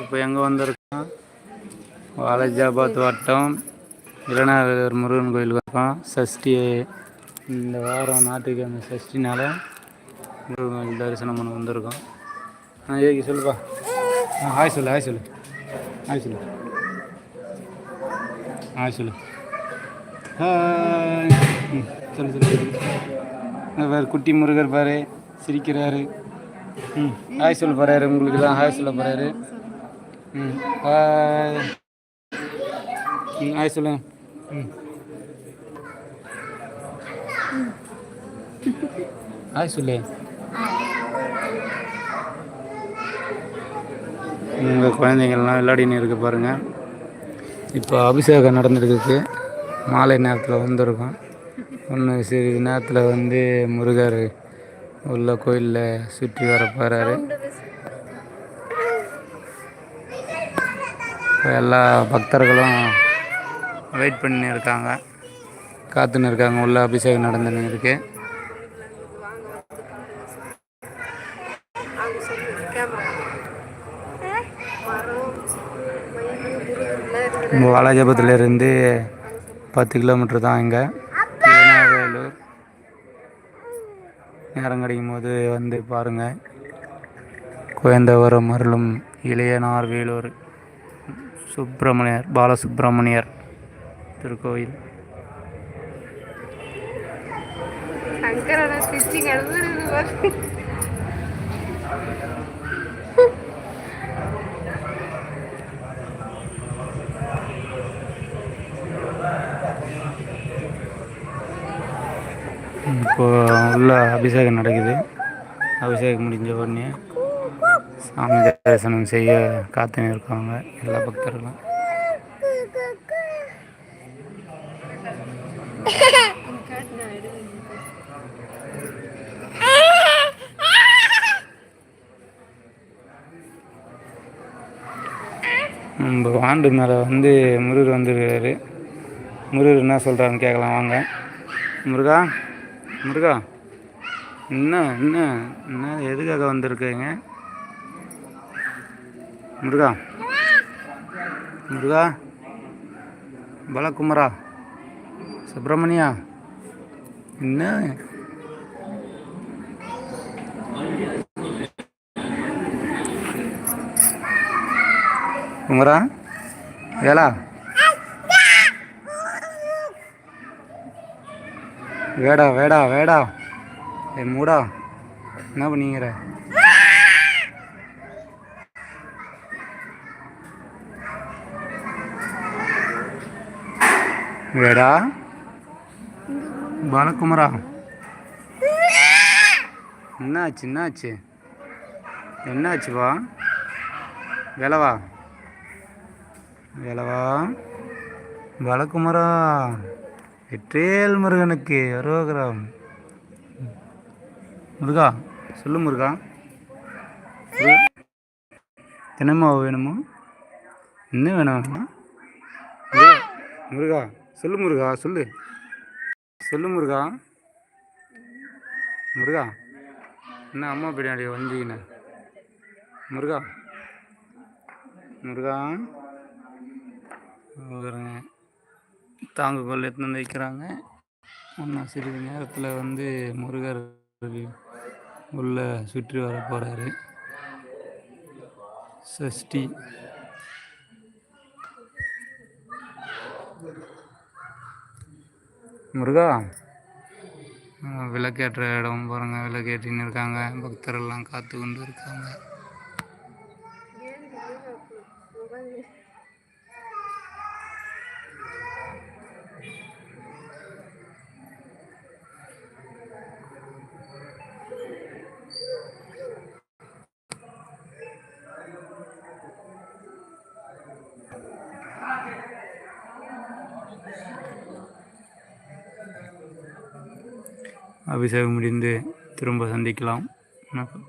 இப்போ எங்கே வந்திருக்கோம்? வாலஜாபாத் வட்டம் இளநாகர் முருகன் கோயிலுக்கு இருக்கோம் சஷ்டி இந்த வாரம் நாட்டுக்கிழமை சஷ்டினால் முருகன் கோயில் தரிசனம் பண்ண வந்திருக்கோம். ஆ ஏகி சொல்லுப்பா. ஆ ஹாய் சொல்லு ஹாய் சொல்லு. ஹாய் சொல்லு. ஹாய் சொல்லு. சொல்லு சொல்லு சொல்லு. பாரு குட்டி முருகர் பாரு சிரிக்கிறாரு. ம் ஹாய் சொல்ல போகிறாரு உங்களுக்கு தான் ஹாய் சொல்ல போகிறாரு ம். ஹாய் ம் ஹாய் சொல்லுங்க. ம். ஹாய் சொல்லு. உங்கள் குழந்தைங்கள்லாம் விளையாடின்னு இருக்க பாருங்கள் இப்போ அபிஷேகம் நடந்துருக்கு மாலை நேரத்தில் வந்திருக்கோம். ஒன்று சிறிது நேரத்தில் வந்து முருகர் உள்ள கோயிலில் சுற்றி வர போகிறாரு எல்லா பக்தர்களும் வெயிட் பண்ணி இருக்காங்க காத்துன்னு இருக்காங்க. உள்ள அபிஷேகம் நடந்துன்னு இருக்கு. நம்ம வாலாஜபத்துலேருந்து பத்து கிலோமீட்டர் தான் இங்கே. வேலூர் நேரம் கிடைக்கும் போது வந்து பாருங்கள் குயந்தவரம் அருளும் இளையனார் வேலூர். சுப்பிரமணியர் பாலசுப்பிரமணியர் திருக்கோயில். இப்போ உள்ள அபிஷேகம் நடக்குது. அபிஷேகம் முடிஞ்ச உடனே சாமி தரிசனம் செய்ய காத்துன்னு இருக்காங்க எல்லா பக்தர்களும். நம்ம வாண்டு மேலே வந்து முருகர் வந்துருக்காரு. முருகர் என்ன சொல்கிறாருன்னு கேட்கலாம் வாங்க. முருகா முருகா என்ன என்ன என்ன எதுக்காக வந்திருக்கீங்க? முருகா. முருகா. பலகுமரா. சுப்பிரமணியா. என்ன? குமரா. வேலா வேடா வேடா வேடா. ஏ மூடா. என்ன பண்ணிக்கிற? வேடா? பாலகுமரா? என்னாச்சு என்னாச்சு? என்னாச்சுவா விலவா வேலவா பாலகுமரா வெற்றேல் முருகனுக்கு அரோகரம் முருகா சொல்லு முருகா. சொல்லு. வேணுமா? என்ன வேணும்? முருகா. சொல்லு முருகா சொல்லு. சொல்லு முருகா. முருகா என்ன அம்மா பின்னாடி வந்தீங்கண்ணே முருகா. முருகா. பாருங்க. தாங்குகோல் எடுத்துன்னு வந்து வைக்கிறாங்க இன்னும் சிறிது நேரத்தில் வந்து முருகர் உள்ள சுற்றி வர போகிறாரு சஷ்டி. முருகா? விளக்கேற்ற இடம் பாருங்கள் விளக்கேற்றின்னு இருக்காங்க. பக்தரெல்லாம் காத்து கொண்டு இருக்காங்க. அபிஷேகம் முடிந்து திரும்ப சந்திக்கலாம். வணக்கம்.